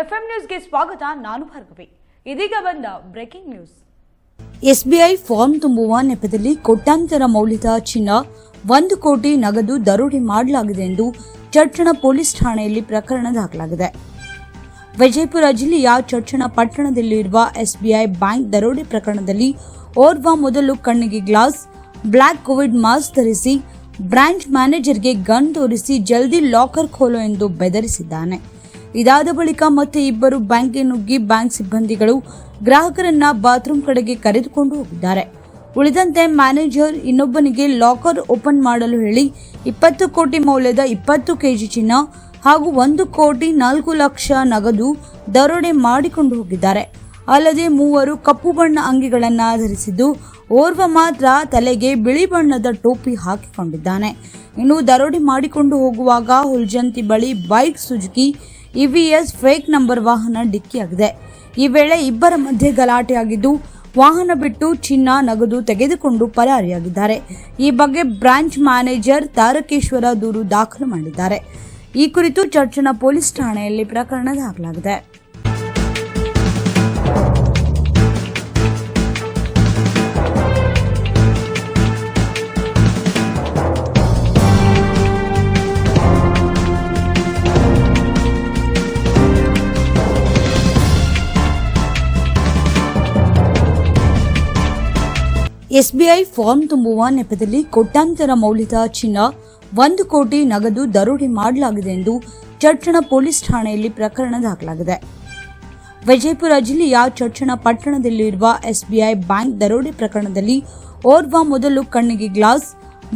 FM ನ್ಯೂಸ್ಗೆ ಸ್ವಾಗತ, ನಾನು ಭಾರ್ಗವಿ. ಇದೀಗ ಬಂದ ಬ್ರೇಕಿಂಗ್ ನ್ಯೂಸ್ ಎಸ್ಬಿಐ ಫಾರ್ಮ್ ತುಂಬುವ ನೆಪದಲ್ಲಿ ಕೋಟ್ಯಾಂತರ ಮೌಲ್ಯದ ಚಿನ್ನ, ಒಂದು ಕೋಟಿ ನಗದು ದರೋಡೆ ಮಾಡಲಾಗಿದೆ ಎಂದು ಚರ್ಚಣ ಪೊಲೀಸ್ ಠಾಣೆಯಲ್ಲಿ ಪ್ರಕರಣ ದಾಖಲಾಗಿದೆ. ವಿಜಯಪುರ ಜಿಲ್ಲೆಯ ಚರ್ಚಣ ಪಟ್ಟಣದಲ್ಲಿರುವ ಎಸ್ಬಿಐ ಬ್ಯಾಂಕ್ ದರೋಡೆ ಪ್ರಕರಣದಲ್ಲಿ ಓರ್ವ ಮೊದಲು ಕಣ್ಣಿಗೆ ಗ್ಲಾಸ್, ಬ್ಲಾಕ್ ಕೋವಿಡ್ ಮಾಸ್ಕ್ ಧರಿಸಿ ಬ್ರಾಂಚ್ ಮ್ಯಾನೇಜರ್ಗೆ ಗನ್ ತೋರಿಸಿ ಜಲ್ದಿ ಲಾಕರ್ ಖೋಲೋ ಎಂದು ಬೆದರಿಸಿದ್ದಾನೆ. ಇದಾದ ಬಳಿಕ ಮತ್ತೆ ಇಬ್ಬರು ಬ್ಯಾಂಕ್ಗೆ ನುಗ್ಗಿ ಬ್ಯಾಂಕ್ ಸಿಬ್ಬಂದಿಗಳು ಗ್ರಾಹಕರನ್ನ ಬಾತ್ರೂಮ್ ಕಡೆಗೆ ಕರೆದುಕೊಂಡು ಹೋಗಿದ್ದಾರೆ. ಉಳಿದಂತೆ ಮ್ಯಾನೇಜರ್ ಇನ್ನೊಬ್ಬನಿಗೆ ಲಾಕರ್ ಓಪನ್ ಮಾಡಲು ಹೇಳಿ ಇಪ್ಪತ್ತು ಕೋಟಿ ಮೌಲ್ಯದ ಇಪ್ಪತ್ತು ಕೆಜಿ ಚಿನ್ನ ಹಾಗೂ ಒಂದು ಕೋಟಿ ನಾಲ್ಕು ಲಕ್ಷ ನಗದು ದರೋಡೆ ಮಾಡಿಕೊಂಡು ಹೋಗಿದ್ದಾರೆ. ಅಲ್ಲದೆ ಮೂವರು ಕಪ್ಪು ಬಣ್ಣ ಅಂಗಿಗಳನ್ನು ಧರಿಸಿದ್ದು, ಓರ್ವ ಮಾತ್ರ ತಲೆಗೆ ಬಿಳಿ ಬಣ್ಣದ ಟೋಪಿ ಹಾಕಿಕೊಂಡಿದ್ದಾನೆ. ಇನ್ನು ದರೋಡೆ ಮಾಡಿಕೊಂಡು ಹೋಗುವಾಗ ಹುಲ್ಜಂತಿ ಬಳಿ bike Suzuki EVS fake number ವಾಹನ ಡಿಕ್ಕಿಯಾಗಿದೆ. ಈ ವೇಳೆ ಇಬ್ಬರ ಮಧ್ಯೆ ಗಲಾಟೆಯಾಗಿದ್ದು, ವಾಹನ ಬಿಟ್ಟು ಚಿನ್ನ, ನಗದು ತೆಗೆದುಕೊಂಡು ಪರಾರಿಯಾಗಿದ್ದಾರೆ. ಈ ಬಗ್ಗೆ ಬ್ರಾಂಚ್ ಮ್ಯಾನೇಜರ್ ತಾರಕೇಶ್ವರ ದೂರು ದಾಖಲು ಮಾಡಿದ್ದಾರೆ. ಈ ಕುರಿತು ಚರ್ಚನ ಪೊಲೀಸ್ ಠಾಣೆಯಲ್ಲಿ ಪ್ರಕರಣ ದಾಖಲಾಗಿದೆ. ಎಸ್ಬಿಐ ಫಾರ್ಮ್ ತುಂಬುವ ನೆಪದಲ್ಲಿ ಕೋಟ್ಯಾಂತರ ಮೌಲ್ಯದ ಚಿನ್ನ, ಒಂದು ಕೋಟಿ ನಗದು ದರೋಡೆ ಮಾಡಲಾಗಿದೆ ಎಂದು ಚರ್ಚಣ ಪೊಲೀಸ್ ಠಾಣೆಯಲ್ಲಿ ಪ್ರಕರಣ ದಾಖಲಾಗಿದೆ. ವಿಜಯಪುರ ಜಿಲ್ಲೆಯ ಚರ್ಚಣ ಪಟ್ಟಣದಲ್ಲಿರುವ ಎಸ್ಬಿಐ ಬ್ಯಾಂಕ್ ದರೋಡೆ ಪ್ರಕರಣದಲ್ಲಿ ಓರ್ವ ಮೊದಲು ಕಣ್ಣಿಗೆ ಗ್ಲಾಸ್,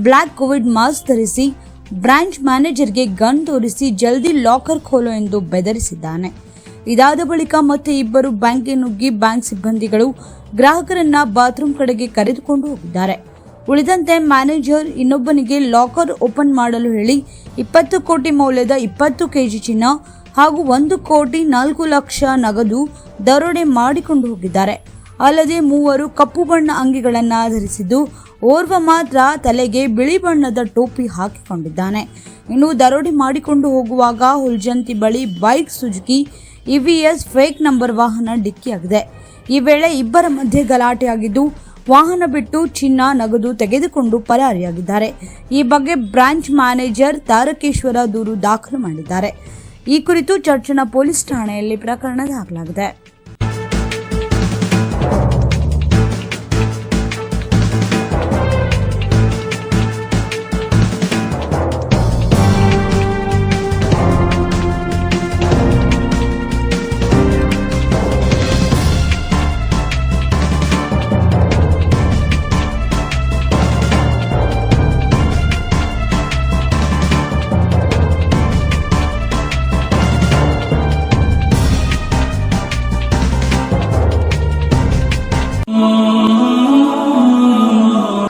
ಬ್ಲಾಕ್ ಕೋವಿಡ್ ಮಾಸ್ಕ್ ಧರಿಸಿ ಬ್ರಾಂಚ್ ಮ್ಯಾನೇಜರ್ಗೆ ಗನ್ ತೋರಿಸಿ ಜಲ್ದಿ ಲಾಕರ್ ಖೋಲೋ ಎಂದು ಬೆದರಿಸಿದ್ದಾನೆ. ಇದಾದ ಬಳಿಕ ಮತ್ತೆ ಇಬ್ಬರು ಬ್ಯಾಂಕ್ಗೆ ನುಗ್ಗಿ ಬ್ಯಾಂಕ್ ಸಿಬ್ಬಂದಿಗಳು ಗ್ರಾಹಕರನ್ನ ಬಾತ್ರೂಮ್ ಕಡೆಗೆ ಕರೆದುಕೊಂಡು ಹೋಗಿದ್ದಾರೆ. ಉಳಿದಂತೆ ಮ್ಯಾನೇಜರ್ ಇನ್ನೊಬ್ಬನಿಗೆ ಲಾಕರ್ ಓಪನ್ ಮಾಡಲು ಹೇಳಿ ಇಪ್ಪತ್ತು ಕೋಟಿ ಮೌಲ್ಯದ ಇಪ್ಪತ್ತು ಕೆಜಿ ಚಿನ್ನ ಹಾಗೂ ಒಂದು ಕೋಟಿ ನಾಲ್ಕು ಲಕ್ಷ ನಗದು ದರೋಡೆ ಮಾಡಿಕೊಂಡು ಹೋಗಿದ್ದಾರೆ. ಅಲ್ಲದೆ ಮೂವರು ಕಪ್ಪು ಬಣ್ಣ ಅಂಗಿಗಳನ್ನು ಧರಿಸಿದ್ದು ಓರ್ವ ಮಾತ್ರ ತಲೆಗೆ ಬಿಳಿ ಬಣ್ಣದ ಟೋಪಿ ಹಾಕಿಕೊಂಡಿದ್ದಾನೆ. ಇನ್ನು ದರೋಡೆ ಮಾಡಿಕೊಂಡು ಹೋಗುವಾಗ ಹುಲ್ಜಂತಿ ಬಳಿ bike Suzuki EVS fake number ವಾಹನ ಡಿಕ್ಕಿಯಾಗಿದೆ. ಈ ವೇಳೆ ಇಬ್ಬರ ಮಧ್ಯೆ ಗಲಾಟೆಯಾಗಿದ್ದು, ವಾಹನ ಬಿಟ್ಟು ಚಿನ್ನ, ನಗದು ತೆಗೆದುಕೊಂಡು ಪರಾರಿಯಾಗಿದ್ದಾರೆ. ಈ ಬಗ್ಗೆ ಬ್ರಾಂಚ್ ಮ್ಯಾನೇಜರ್ ತಾರಕೇಶ್ವರ ದೂರು ದಾಖಲು ಮಾಡಿದ್ದಾರೆ. ಈ ಕುರಿತು ಚರ್ಚನ ಪೊಲೀಸ್ ಠಾಣೆಯಲ್ಲಿ ಪ್ರಕರಣ ದಾಖಲಾಗಿದೆ.